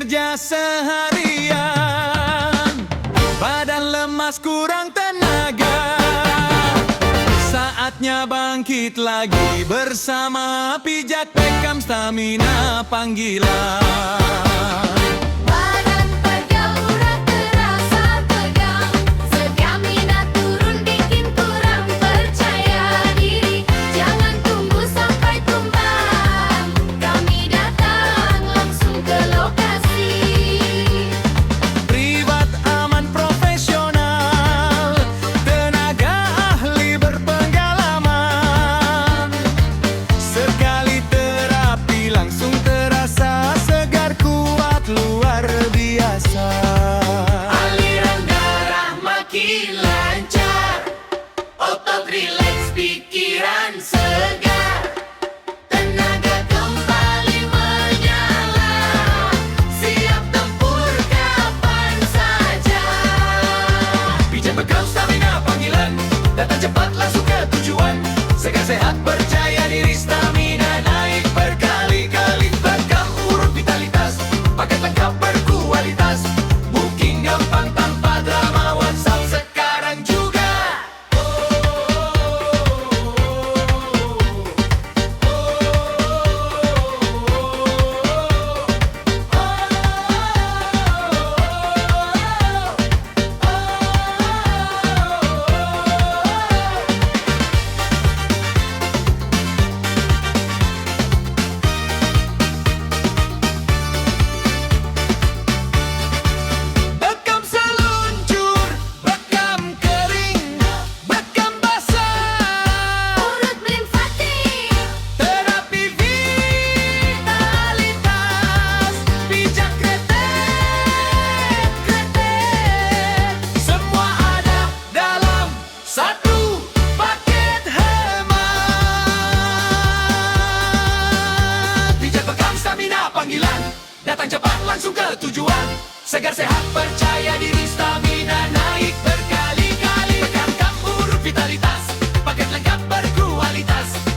kerja seharian. Badan lemas kurang tenaga. Saatnya bangkit lagi Bersama pijat pekam stamina panggilan. Satu paket hemat. Stamina panggilan. Datang cepat langsung ke tujuan. Segar sehat percaya diri stamina naik berkali-kali. Bekam kapur vitalitas. Paket lengkap berkualitas.